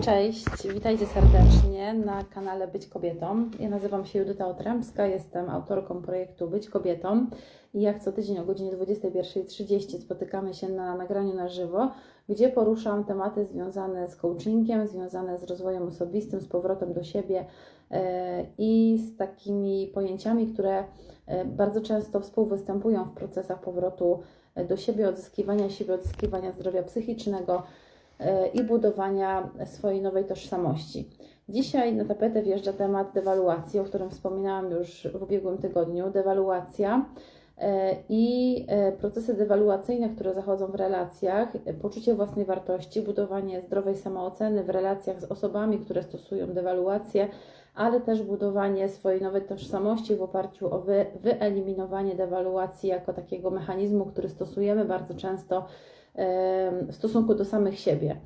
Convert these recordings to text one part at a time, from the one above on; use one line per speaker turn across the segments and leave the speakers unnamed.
Cześć, witajcie serdecznie na kanale Być Kobietą. Ja nazywam się Judyta Otrębska, jestem autorką projektu Być Kobietą i jak co tydzień o godzinie 21.30 spotykamy się na nagraniu na żywo, gdzie poruszam tematy związane z coachingiem, związane z rozwojem osobistym, z powrotem do siebie e, i z takimi pojęciami, które e, bardzo często współwystępują w procesach powrotu e, do siebie, odzyskiwania siebie, odzyskiwania zdrowia psychicznego, i budowania swojej nowej tożsamości. Dzisiaj na tapetę wjeżdża temat dewaluacji, o którym wspominałam już w ubiegłym tygodniu. Dewaluacja e, i e, procesy dewaluacyjne, które zachodzą w relacjach, poczucie własnej wartości, budowanie zdrowej samooceny w relacjach z osobami, które stosują dewaluację, ale też budowanie swojej nowej tożsamości w oparciu o wy, wyeliminowanie dewaluacji jako takiego mechanizmu, który stosujemy bardzo często w stosunku do samych siebie.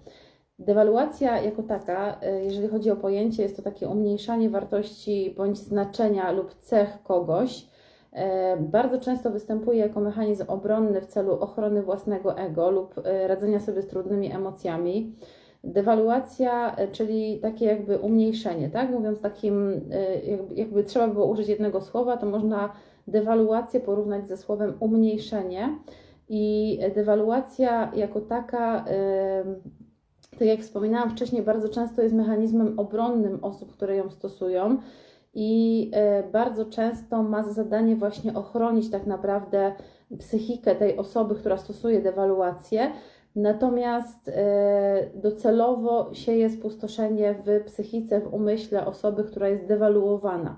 Dewaluacja jako taka, e, jeżeli chodzi o pojęcie, jest to takie umniejszanie wartości bądź znaczenia lub cech kogoś. E, bardzo często występuje jako mechanizm obronny w celu ochrony własnego ego lub e, radzenia sobie z trudnymi emocjami. Dewaluacja, czyli takie jakby umniejszenie, tak? Mówiąc takim, jakby, jakby trzeba było użyć jednego słowa, to można dewaluację porównać ze słowem umniejszenie. I dewaluacja jako taka, tak jak wspominałam wcześniej, bardzo często jest mechanizmem obronnym osób, które ją stosują i e, bardzo często ma za zadanie właśnie ochronić tak naprawdę psychikę tej osoby, która stosuje dewaluację. Natomiast e, docelowo sieje spustoszenie w psychice, w umyśle osoby, która jest dewaluowana.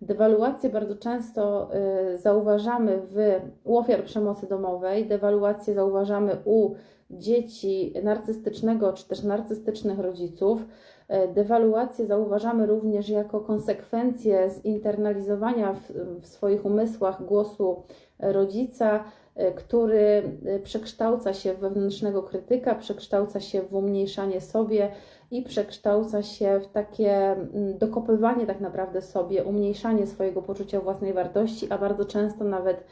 Dewaluację bardzo często y, zauważamy w, u ofiar przemocy domowej, dewaluację zauważamy u dzieci narcystycznego czy też narcystycznych rodziców. Y, dewaluację zauważamy również jako konsekwencję zinternalizowania w, w swoich umysłach głosu rodzica, który przekształca się w wewnętrznego krytyka, przekształca się w umniejszanie sobie, i przekształca się w takie mm, dokopywanie tak naprawdę sobie, umniejszanie swojego poczucia własnej wartości, a bardzo często nawet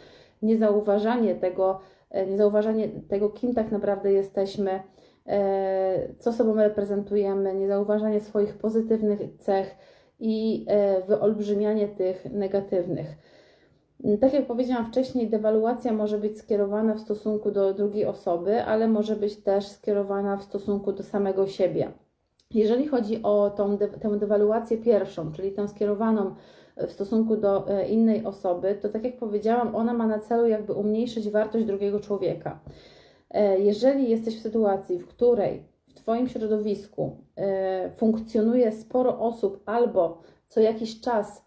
niezauważanie tego, e, niezauważanie tego, kim tak naprawdę jesteśmy, e, co sobą reprezentujemy, niezauważanie swoich pozytywnych cech i e, wyolbrzymianie tych negatywnych. Tak jak powiedziałam wcześniej, dewaluacja może być skierowana w stosunku do drugiej osoby, ale może być też skierowana w stosunku do samego siebie. Jeżeli chodzi o tą, tę dewaluację pierwszą, czyli tę skierowaną w stosunku do e, innej osoby, to tak jak powiedziałam, ona ma na celu jakby umniejszyć wartość drugiego człowieka. E, jeżeli jesteś w sytuacji, w której w Twoim środowisku e, funkcjonuje sporo osób, albo co jakiś czas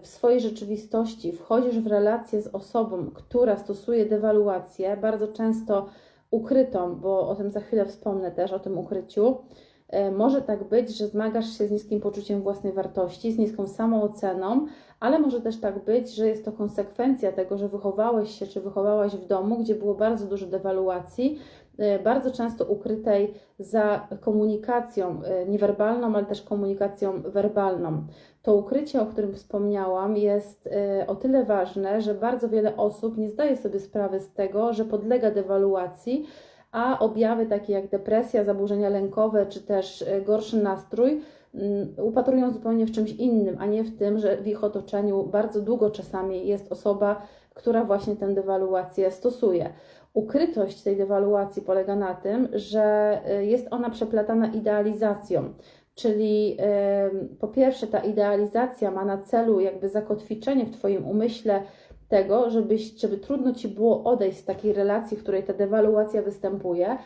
w swojej rzeczywistości wchodzisz w relację z osobą, która stosuje dewaluację, bardzo często ukrytą, bo o tym za chwilę wspomnę też, o tym ukryciu, E, może tak być, że zmagasz się z niskim poczuciem własnej wartości, z niską samooceną, ale może też tak być, że jest to konsekwencja tego, że wychowałeś się czy wychowałaś w domu, gdzie było bardzo dużo dewaluacji, e, bardzo często ukrytej za komunikacją niewerbalną, ale też komunikacją werbalną. To ukrycie, o którym wspomniałam, jest o tyle ważne, że bardzo wiele osób nie zdaje sobie sprawy z tego, że podlega dewaluacji a objawy takie jak depresja, zaburzenia lękowe czy też e, gorszy nastrój mm, upatrują zupełnie w czymś innym, a nie w tym, że w ich otoczeniu bardzo długo czasami jest osoba, która właśnie tę dewaluację stosuje. Ukrytość tej dewaluacji polega na tym, że e, jest ona przeplatana idealizacją. Czyli po pierwsze, ta idealizacja ma na celu jakby zakotwiczenie w Twoim umyśle tego, żebyś, żeby trudno Ci było odejść z takiej relacji, w której ta dewaluacja występuje,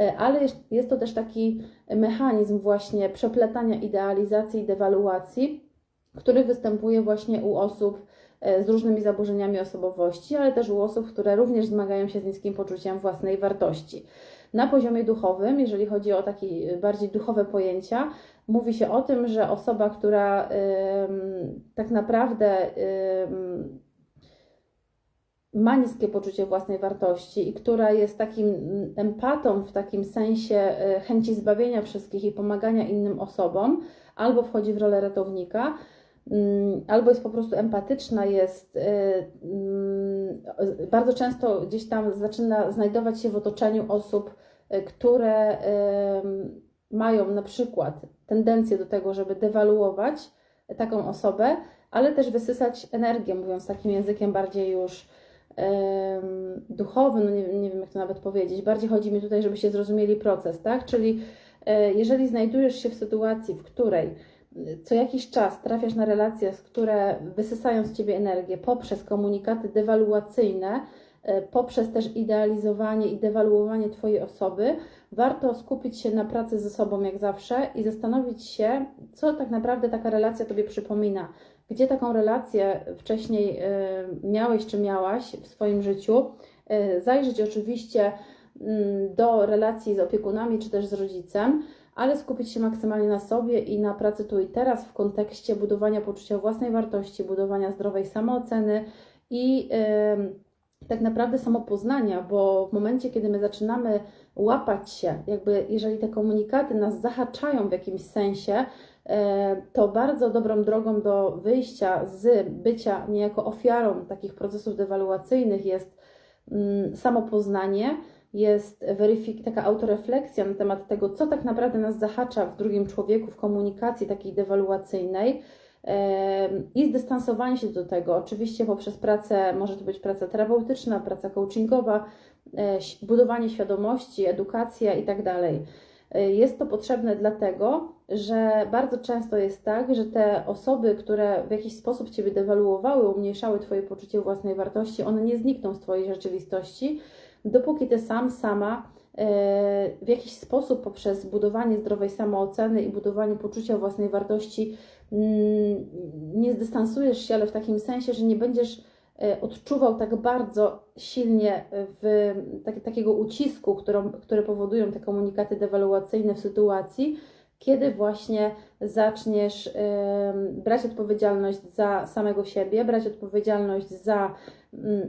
e, ale jest to też taki mechanizm właśnie przeplatania idealizacji i dewaluacji, który występuje właśnie u osób z różnymi zaburzeniami osobowości, ale też u osób, które również zmagają się z niskim poczuciem własnej wartości. Na poziomie duchowym, jeżeli chodzi o takie bardziej duchowe pojęcia, mówi się o tym, że osoba, która tak naprawdę ma niskie poczucie własnej wartości i która jest takim empatą w takim sensie e, chęci zbawienia wszystkich i pomagania innym osobom, albo wchodzi w rolę ratownika, albo jest po prostu empatyczna, jest e, mm, bardzo często gdzieś tam zaczyna znajdować się w otoczeniu osób, e, które mają na przykład tendencję do tego, żeby dewaluować taką osobę, ale też wysysać energię, mówiąc takim językiem bardziej już duchowym, no nie, nie wiem jak to nawet powiedzieć. Bardziej chodzi mi tutaj, żebyście zrozumieli proces, tak? Czyli e, jeżeli znajdujesz się w sytuacji, w której co jakiś czas trafiasz na relacje, które wysysają z Ciebie energię poprzez komunikaty dewaluacyjne, e, poprzez też idealizowanie i dewaluowanie Twojej osoby, warto skupić się na pracy ze sobą jak zawsze i zastanowić się, co tak naprawdę taka relacja Tobie przypomina. Gdzie taką relację wcześniej y, miałeś czy miałaś w swoim życiu? Y, Zajrzeć oczywiście mm, do relacji z opiekunami czy też z rodzicem, ale skupić się maksymalnie na sobie i na pracy tu i teraz w kontekście budowania poczucia własnej wartości, budowania zdrowej samooceny i y, tak naprawdę samopoznania, bo w momencie, kiedy my zaczynamy łapać się, jakby jeżeli te komunikaty nas zahaczają w jakimś sensie, e, to bardzo dobrą drogą do wyjścia z bycia niejako ofiarą takich procesów dewaluacyjnych jest mm, samopoznanie, jest weryfik- taka autorefleksja na temat tego, co tak naprawdę nas zahacza w drugim człowieku, w komunikacji takiej dewaluacyjnej i zdystansowanie się do tego, oczywiście poprzez pracę, może to być praca terapeutyczna, praca coachingowa, E, budowanie świadomości, edukacja itd. Tak e, jest to potrzebne dlatego, że bardzo często jest tak, że te osoby, które w jakiś sposób Ciebie dewaluowały, umniejszały Twoje poczucie własnej wartości, one nie znikną z Twojej rzeczywistości, dopóki Ty sam, sama e, w jakiś sposób poprzez budowanie zdrowej samooceny i budowanie poczucia własnej wartości mm, nie zdystansujesz się, ale w takim sensie, że nie będziesz E, odczuwał tak bardzo silnie w tak, takiego ucisku, którą, które powodują te komunikaty dewaluacyjne w sytuacji, kiedy właśnie zaczniesz brać odpowiedzialność za samego siebie, brać odpowiedzialność za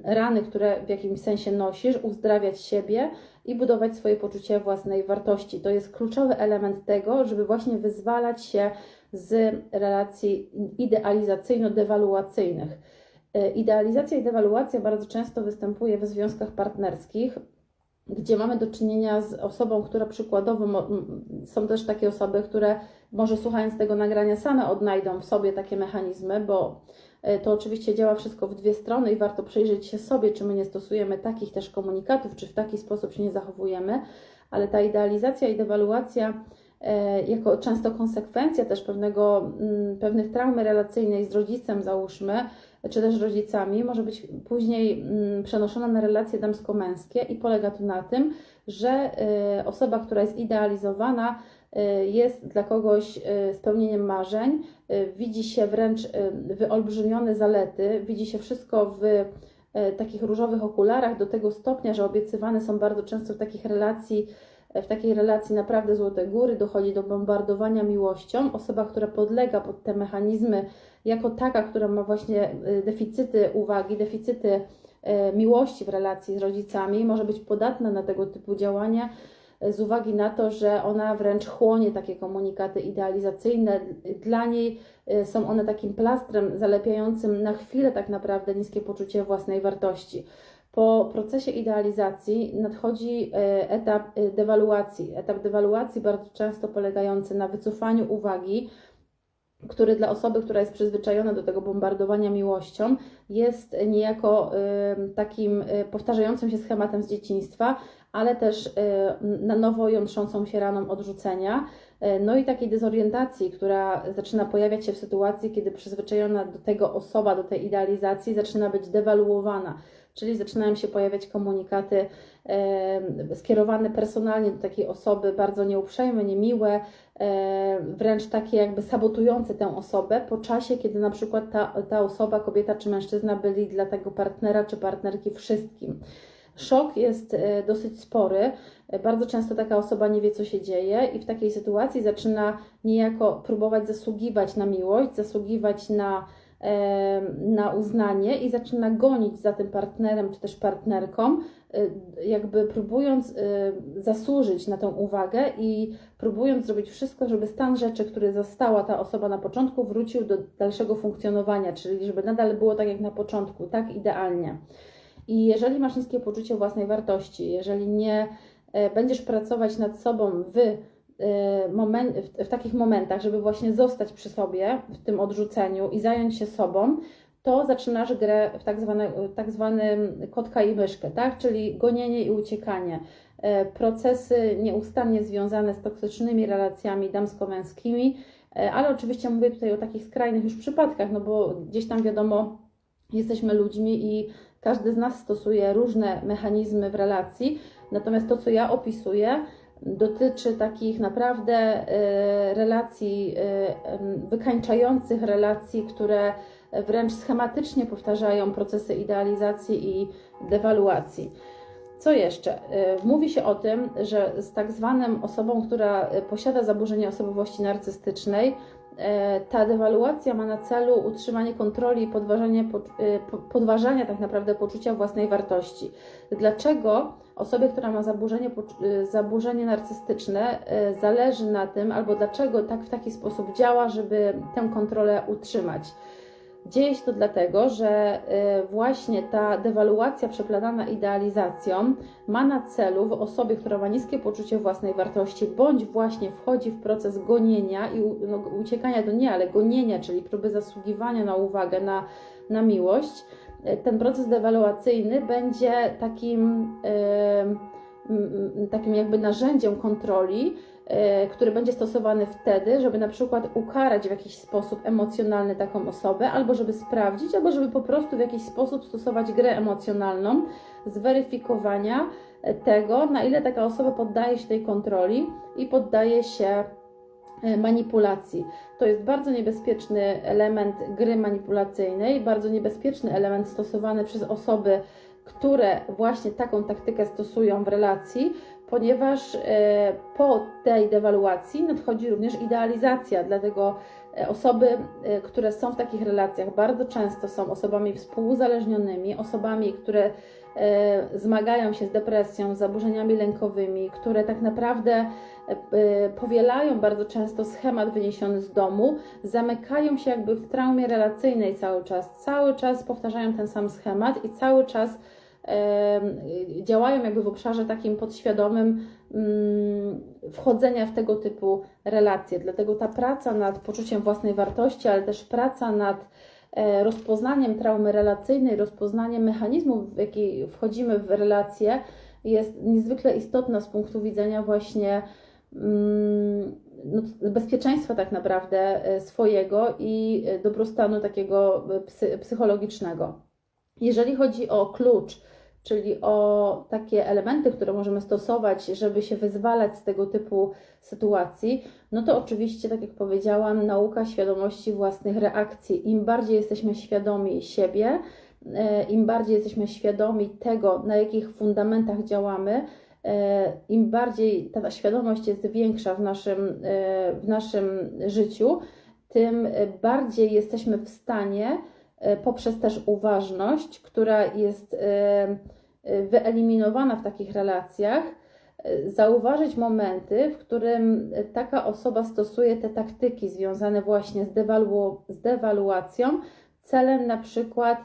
rany, które w jakimś sensie nosisz, uzdrawiać siebie i budować swoje poczucie własnej wartości. To jest kluczowy element tego, żeby właśnie wyzwalać się z relacji idealizacyjno-dewaluacyjnych. E, idealizacja i dewaluacja bardzo często występuje w związkach partnerskich, gdzie mamy do czynienia z osobą, która przykładowo są też takie osoby, które może słuchając tego nagrania same odnajdą w sobie takie mechanizmy, bo to oczywiście działa wszystko w dwie strony i warto przyjrzeć się sobie, czy my nie stosujemy takich też komunikatów, czy w taki sposób się nie zachowujemy, ale ta idealizacja i dewaluacja e, jako często konsekwencja też pewnego, pewnych traumy relacyjnej z rodzicem, załóżmy, czy też rodzicami, może być później mm, przenoszona na relacje damsko-męskie i polega to na tym, że y, osoba, która jest idealizowana, jest dla kogoś y, spełnieniem marzeń, widzi się wręcz wyolbrzymione zalety, widzi się wszystko w takich różowych okularach do tego stopnia, że obiecywane są bardzo często w takich relacji w takiej relacji naprawdę złote góry, dochodzi do bombardowania miłością. Osoba, która podlega pod te mechanizmy, jako taka, która ma właśnie y, deficyty uwagi, deficyty y, miłości w relacji z rodzicami, może być podatna na tego typu działania y, z uwagi na to, że ona wręcz chłonie takie komunikaty idealizacyjne. Dla niej są one takim plastrem zalepiającym na chwilę tak naprawdę niskie poczucie własnej wartości. Po procesie idealizacji nadchodzi e, etap e, dewaluacji. Etap dewaluacji bardzo często polegający na wycofaniu uwagi, który dla osoby, która jest przyzwyczajona do tego bombardowania miłością, jest niejako e, takim powtarzającym się schematem z dzieciństwa, ale też na nowo jątrzącą się raną odrzucenia. No i takiej dezorientacji, która zaczyna pojawiać się w sytuacji, kiedy przyzwyczajona do tego osoba, do tej idealizacji zaczyna być dewaluowana czyli zaczynają się pojawiać komunikaty e, skierowane personalnie do takiej osoby, bardzo nieuprzejme, niemiłe, wręcz takie jakby sabotujące tę osobę po czasie, kiedy na przykład ta, ta osoba, kobieta czy mężczyzna byli dla tego partnera czy partnerki wszystkim. Szok jest e, dosyć spory. Bardzo często taka osoba nie wie, co się dzieje, i w takiej sytuacji zaczyna niejako próbować zasługiwać na miłość, zasługiwać na na uznanie i zaczyna gonić za tym partnerem czy też partnerką, jakby próbując zasłużyć na tę uwagę i próbując zrobić wszystko, żeby stan rzeczy, który zastała ta osoba na początku, wrócił do dalszego funkcjonowania, czyli żeby nadal było tak jak na początku, tak idealnie. I jeżeli masz niskie poczucie własnej wartości, jeżeli nie e, będziesz pracować nad sobą w y, momen, w, w takich momentach, żeby właśnie zostać przy sobie w tym odrzuceniu i zająć się sobą, to zaczynasz grę w tak, zwane, tak zwanym kotka i myszkę, tak? czyli gonienie i uciekanie. E, Procesy nieustannie związane z toksycznymi relacjami damsko-męskimi, e, ale oczywiście mówię tutaj o takich skrajnych już przypadkach, no bo gdzieś tam wiadomo, jesteśmy ludźmi i każdy z nas stosuje różne mechanizmy w relacji, natomiast to, co ja opisuję, dotyczy takich naprawdę e, relacji, em, wykańczających relacji, które wręcz schematycznie powtarzają procesy idealizacji i dewaluacji. Co jeszcze? E, Mówi się o tym, że z tak zwaną osobą, która posiada zaburzenie osobowości narcystycznej, ta dewaluacja ma na celu utrzymanie kontroli i podważanie, po- e, po- podważania tak naprawdę poczucia własnej wartości. Dlaczego osobie, która ma zaburzenie, e, zaburzenie narcystyczne, e, zależy na tym, albo dlaczego tak w taki sposób działa, żeby tę kontrolę utrzymać? Dzieje się to dlatego, że y, właśnie ta dewaluacja przeplatana idealizacją ma na celu w osobie, która ma niskie poczucie własnej wartości, bądź właśnie wchodzi w proces gonienia i no, uciekania to nie, ale gonienia, czyli próby zasługiwania na uwagę, na, na miłość, y, ten proces dewaluacyjny będzie takim, y, m, takim jakby narzędziem kontroli, który będzie stosowany wtedy, żeby na przykład ukarać w jakiś sposób emocjonalny taką osobę, albo żeby sprawdzić, albo żeby po prostu w jakiś sposób stosować grę emocjonalną, zweryfikowania e, tego, na ile taka osoba poddaje się tej kontroli i poddaje się e, manipulacji. To jest bardzo niebezpieczny element gry manipulacyjnej, bardzo niebezpieczny element stosowany przez osoby, które właśnie taką taktykę stosują w relacji, ponieważ e, po tej dewaluacji nadchodzi również idealizacja, dlatego e, osoby, e, które są w takich relacjach, bardzo często są osobami współuzależnionymi, osobami, które zmagają się z depresją, z zaburzeniami lękowymi, które tak naprawdę powielają bardzo często schemat wyniesiony z domu, zamykają się jakby w traumie relacyjnej cały czas, cały czas powtarzają ten sam schemat i cały czas działają jakby w obszarze takim podświadomym mm, wchodzenia w tego typu relacje. Dlatego ta praca nad poczuciem własnej wartości, ale też praca nad e, rozpoznaniem traumy relacyjnej, rozpoznaniem mechanizmów, w jaki wchodzimy w relacje, jest niezwykle istotna z punktu widzenia właśnie mm, no, bezpieczeństwa tak naprawdę e, swojego i e, dobrostanu takiego psy, psychologicznego. Jeżeli chodzi o klucz, czyli o takie elementy, które możemy stosować, żeby się wyzwalać z tego typu sytuacji, no to oczywiście, tak jak powiedziałam, nauka świadomości własnych reakcji. Im bardziej jesteśmy świadomi siebie, e, im bardziej jesteśmy świadomi tego, na jakich fundamentach działamy, e, im bardziej ta świadomość jest większa w naszym, e, w naszym życiu, tym bardziej jesteśmy w stanie poprzez też uważność, która jest wyeliminowana w takich relacjach, e, zauważyć momenty, w którym e, taka osoba stosuje te taktyki związane właśnie z, dewalu- z dewaluacją, celem na przykład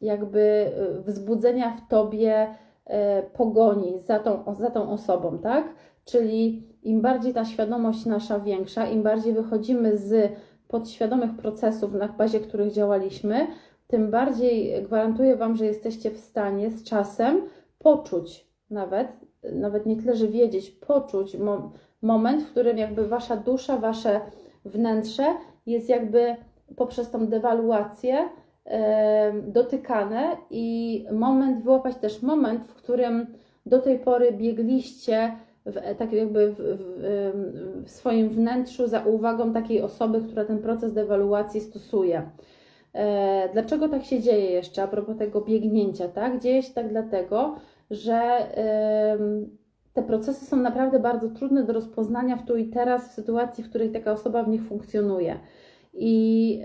jakby e, wzbudzenia w tobie pogoni za tą, za tą osobą, tak? Czyli im bardziej ta świadomość nasza większa, im bardziej wychodzimy z podświadomych procesów, na bazie których działaliśmy, tym bardziej gwarantuję Wam, że jesteście w stanie z czasem poczuć nawet, nawet nie tyle, że wiedzieć, poczuć mo- moment, w którym jakby Wasza dusza, Wasze wnętrze jest jakby poprzez tą dewaluację dotykane i moment, wyłapać też moment, w którym do tej pory biegliście w, tak jakby w, w, w swoim wnętrzu za uwagą takiej osoby, która ten proces dewaluacji stosuje. E, Dlaczego tak się dzieje jeszcze a propos tego biegnięcia, tak? Dzieje się tak dlatego, że te procesy są naprawdę bardzo trudne do rozpoznania w tu i teraz, w sytuacji, w której taka osoba w nich funkcjonuje. I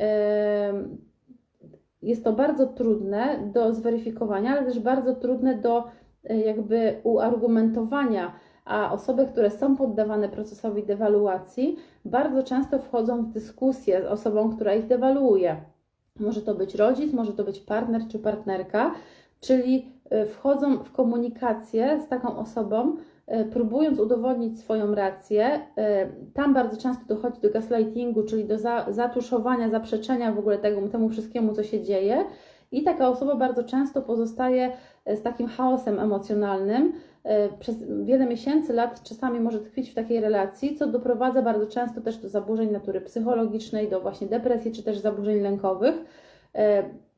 jest to bardzo trudne do zweryfikowania, ale też bardzo trudne do e, jakby uargumentowania, a osoby, które są poddawane procesowi dewaluacji, bardzo często wchodzą w dyskusję z osobą, która ich dewaluuje. Może to być rodzic, może to być partner czy partnerka, czyli y, wchodzą w komunikację z taką osobą, e, próbując udowodnić swoją rację, e, tam bardzo często dochodzi do gaslightingu, czyli do za, zatuszowania, zaprzeczenia w ogóle tego, temu wszystkiemu, co się dzieje. I taka osoba bardzo często pozostaje z takim chaosem emocjonalnym. Przez wiele miesięcy, lat czasami może tkwić w takiej relacji, co doprowadza bardzo często też do zaburzeń natury psychologicznej, do właśnie depresji czy też zaburzeń lękowych.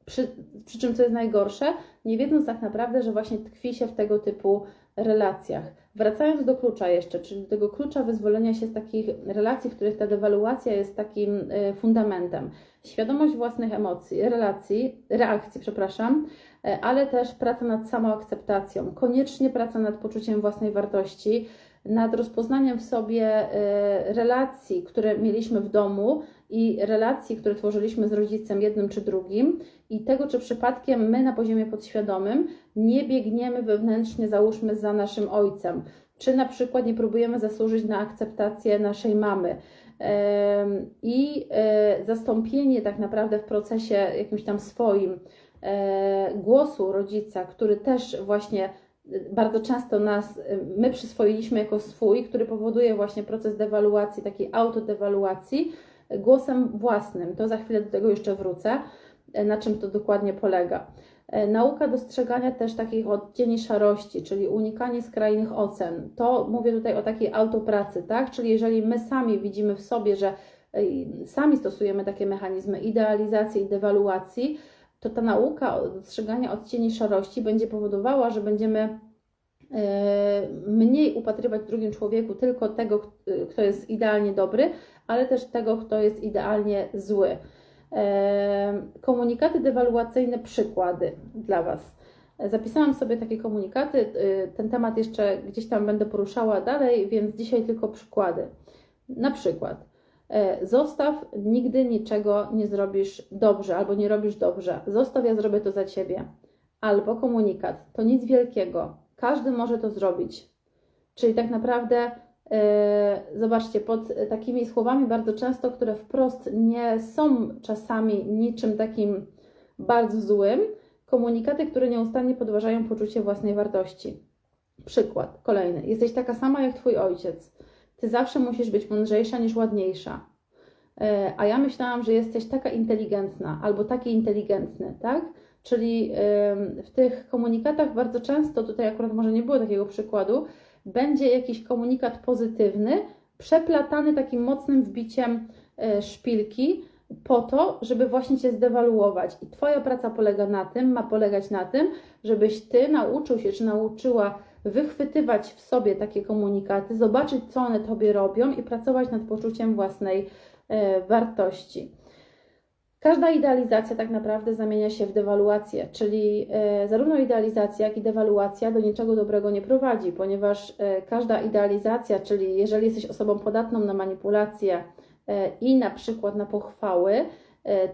Przy, przy czym, co jest najgorsze, nie wiedząc tak naprawdę, że właśnie tkwi się w tego typu relacjach. Wracając do klucza jeszcze, czyli do tego klucza wyzwolenia się z takich relacji, w których ta dewaluacja jest takim y, fundamentem. Świadomość własnych emocji, relacji, reakcji, przepraszam, ale też praca nad samoakceptacją, koniecznie praca nad poczuciem własnej wartości, nad rozpoznaniem w sobie y, relacji, które mieliśmy w domu i relacji, które tworzyliśmy z rodzicem jednym czy drugim, i tego, czy przypadkiem my na poziomie podświadomym nie biegniemy wewnętrznie, załóżmy, za naszym ojcem, czy na przykład nie próbujemy zasłużyć na akceptację naszej mamy. I e, zastąpienie tak naprawdę w procesie jakimś tam swoim e, głosu rodzica, który też właśnie bardzo często nas, my przyswoiliśmy jako swój, który powoduje właśnie proces dewaluacji, takiej autodewaluacji, głosem własnym. To za chwilę do tego jeszcze wrócę, na czym to dokładnie polega. Nauka dostrzegania też takich odcieni szarości, czyli unikanie skrajnych ocen. To mówię tutaj o takiej autopracy, tak? Czyli jeżeli my sami widzimy w sobie, że sami stosujemy takie mechanizmy idealizacji i dewaluacji, to ta nauka dostrzegania odcieni szarości będzie powodowała, że będziemy e, mniej upatrywać w drugim człowieku tylko tego, kto jest idealnie dobry, ale też tego, kto jest idealnie zły. E, komunikaty dewaluacyjne, przykłady dla Was. Zapisałam sobie takie komunikaty, e, ten temat jeszcze gdzieś tam będę poruszała dalej, więc dzisiaj tylko przykłady. Na przykład, zostaw, nigdy niczego nie zrobisz dobrze albo nie robisz dobrze. Zostaw, ja zrobię to za ciebie. Albo komunikat. To nic wielkiego. Każdy może to zrobić. Czyli tak naprawdę, e, zobaczcie, pod takimi słowami bardzo często, które wprost nie są czasami niczym takim bardzo złym, komunikaty, które nieustannie podważają poczucie własnej wartości. Przykład kolejny. Jesteś taka sama jak twój ojciec ty zawsze musisz być mądrzejsza niż ładniejsza. E, a ja myślałam, że jesteś taka inteligentna albo taki inteligentny, tak? Czyli w tych komunikatach bardzo często, tutaj akurat może nie było takiego przykładu, będzie jakiś komunikat pozytywny, przeplatany takim mocnym wbiciem e, szpilki, po to, żeby właśnie Cię zdewaluować. I Twoja praca polega na tym, ma polegać na tym, żebyś Ty nauczył się, czy nauczyła wychwytywać w sobie takie komunikaty, zobaczyć, co one Tobie robią i pracować nad poczuciem własnej e, wartości. Każda idealizacja tak naprawdę zamienia się w dewaluację, czyli e, zarówno idealizacja, jak i dewaluacja do niczego dobrego nie prowadzi, ponieważ e, każda idealizacja, czyli jeżeli jesteś osobą podatną na manipulacje i na przykład na pochwały,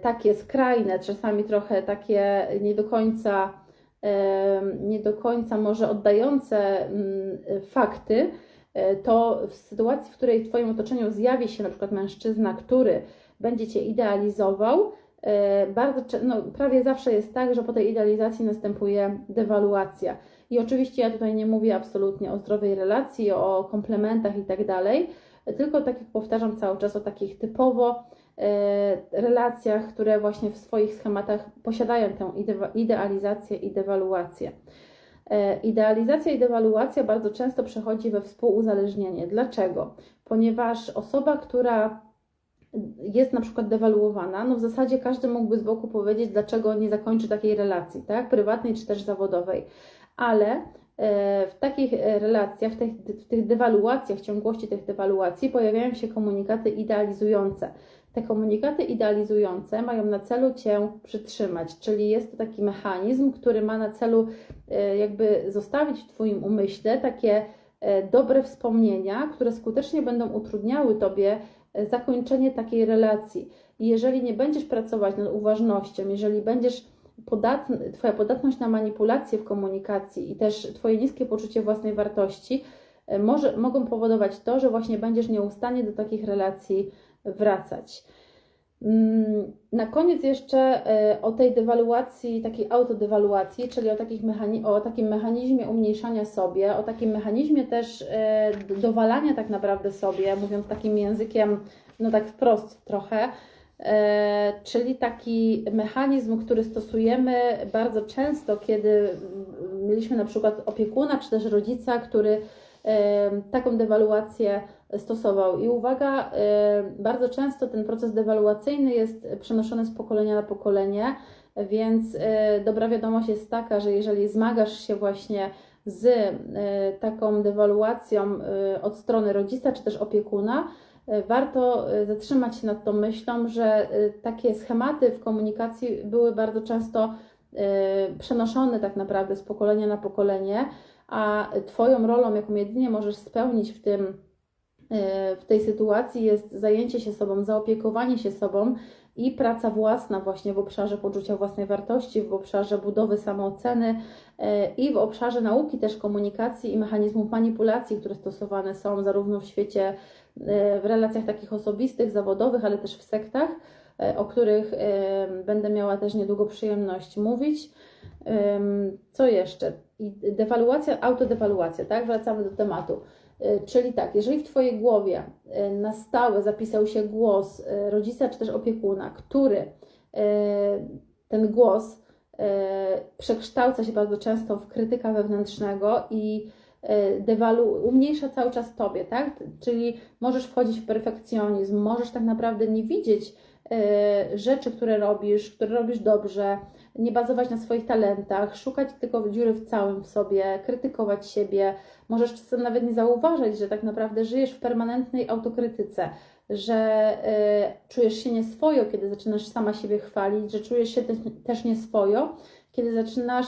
takie skrajne, czasami trochę takie nie do końca nie do końca może oddające mm, fakty, e, to w sytuacji, w której w Twoim otoczeniu zjawi się na przykład mężczyzna, który będzie Cię idealizował, e, bardzo, no, prawie zawsze jest tak, że po tej idealizacji następuje dewaluacja. I oczywiście ja tutaj nie mówię absolutnie o zdrowej relacji, o komplementach i tak dalej, tylko tak jak powtarzam cały czas o takich typowo relacjach, które właśnie w swoich schematach posiadają tę idealizację i dewaluację. E, idealizacja i dewaluacja bardzo często przechodzi we współuzależnienie. Dlaczego? Ponieważ osoba, która jest na przykład dewaluowana, no w zasadzie każdy mógłby z boku powiedzieć, dlaczego nie zakończy takiej relacji, tak? Prywatnej czy też zawodowej. Ale e, w takich relacjach, w tych, w tych dewaluacjach, ciągłości tych dewaluacji pojawiają się komunikaty idealizujące. Te komunikaty idealizujące mają na celu Cię przytrzymać, czyli jest to taki mechanizm, który ma na celu e, jakby zostawić w Twoim umyśle takie e, dobre wspomnienia, które skutecznie będą utrudniały Tobie e, zakończenie takiej relacji. I jeżeli nie będziesz pracować nad uważnością, jeżeli będziesz podatny, Twoja podatność na manipulację w komunikacji i też Twoje niskie poczucie własnej wartości może, mogą powodować to, że właśnie będziesz nieustannie do takich relacji wracać. Mm, Na koniec jeszcze e, o tej dewaluacji, takiej autodewaluacji, czyli o, takich mechani- o takim mechanizmie umniejszania sobie, o takim mechanizmie też e, dowalania tak naprawdę sobie, mówiąc takim językiem, no tak wprost trochę, e, czyli taki mechanizm, który stosujemy bardzo często, kiedy mieliśmy na przykład opiekuna czy też rodzica, który taką dewaluację stosował. I uwaga, y, bardzo często ten proces dewaluacyjny jest przenoszony z pokolenia na pokolenie, więc y, dobra wiadomość jest taka, że jeżeli zmagasz się właśnie z y, taką dewaluacją od strony rodzica czy też opiekuna, warto zatrzymać się nad tą myślą, że takie schematy w komunikacji były bardzo często przenoszone tak naprawdę z pokolenia na pokolenie, a Twoją rolą, jaką jedynie możesz spełnić w tym w tej sytuacji jest zajęcie się sobą, zaopiekowanie się sobą i praca własna właśnie w obszarze poczucia własnej wartości, w obszarze budowy samooceny e, i w obszarze nauki też komunikacji i mechanizmów manipulacji, które stosowane są zarówno w świecie, e, w relacjach takich osobistych, zawodowych, ale też w sektach, e, o których e, będę miała też niedługo przyjemność mówić. Co jeszcze? Dewaluacja, autodewaluacja, tak? Wracamy do tematu. Y, Czyli tak, jeżeli w Twojej głowie y, na stałe zapisał się głos y, rodzica czy też opiekuna, który ten głos przekształca się bardzo często w krytyka wewnętrznego i dewalu, umniejsza cały czas Tobie, tak? Czyli możesz wchodzić w perfekcjonizm, możesz tak naprawdę nie widzieć rzeczy, które robisz, które robisz dobrze, nie bazować na swoich talentach, szukać tylko dziury w całym w sobie, krytykować siebie. Możesz czasem nawet nie zauważyć, że tak naprawdę żyjesz w permanentnej autokrytyce, że y, czujesz się nieswojo, kiedy zaczynasz sama siebie chwalić, że czujesz się też, też nieswojo, kiedy zaczynasz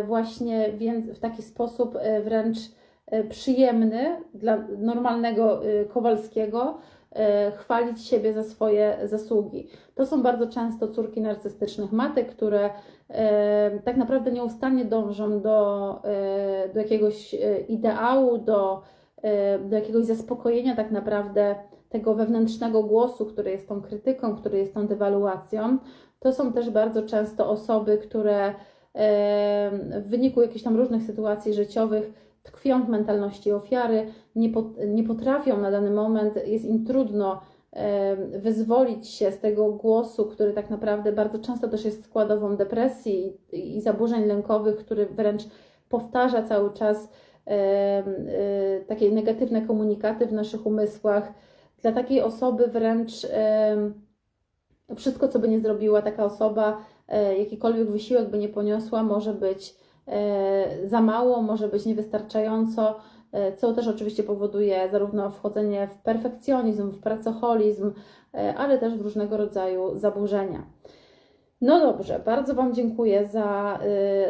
y, właśnie więc w taki sposób y, wręcz y, przyjemny dla normalnego y, Kowalskiego y, chwalić siebie za swoje zasługi. To są bardzo często córki narcystycznych matek, które e, tak naprawdę nieustannie dążą do, e, do jakiegoś e, ideału, do, do jakiegoś zaspokojenia tak naprawdę tego wewnętrznego głosu, który jest tą krytyką, który jest tą dewaluacją. To są też bardzo często osoby, które w wyniku jakichś tam różnych sytuacji życiowych tkwią w mentalności ofiary, nie, nie potrafią na dany moment, jest im trudno wyzwolić się z tego głosu, który tak naprawdę bardzo często też jest składową depresji i, zaburzeń lękowych, który wręcz powtarza cały czas e, takie negatywne komunikaty w naszych umysłach. Dla takiej osoby wręcz wszystko, co by nie zrobiła taka osoba, e, jakikolwiek wysiłek by nie poniosła, może być e, za mało, może być niewystarczająco, co też oczywiście powoduje zarówno wchodzenie w perfekcjonizm, w pracoholizm, e, ale też w różnego rodzaju zaburzenia. No dobrze, bardzo Wam dziękuję za,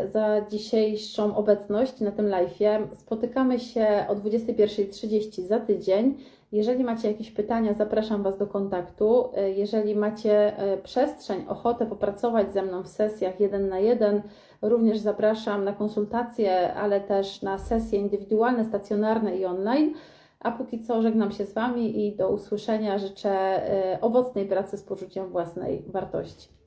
y, za dzisiejszą obecność na tym live'ie. Spotykamy się o 21.30 za tydzień. Jeżeli macie jakieś pytania, zapraszam Was do kontaktu. Y, Jeżeli macie y, przestrzeń, ochotę popracować ze mną w sesjach jeden na jeden, również zapraszam na konsultacje, ale też na sesje indywidualne, stacjonarne i online. A póki co żegnam się z Wami i do usłyszenia. Życzę y, owocnej pracy z poczuciem własnej wartości.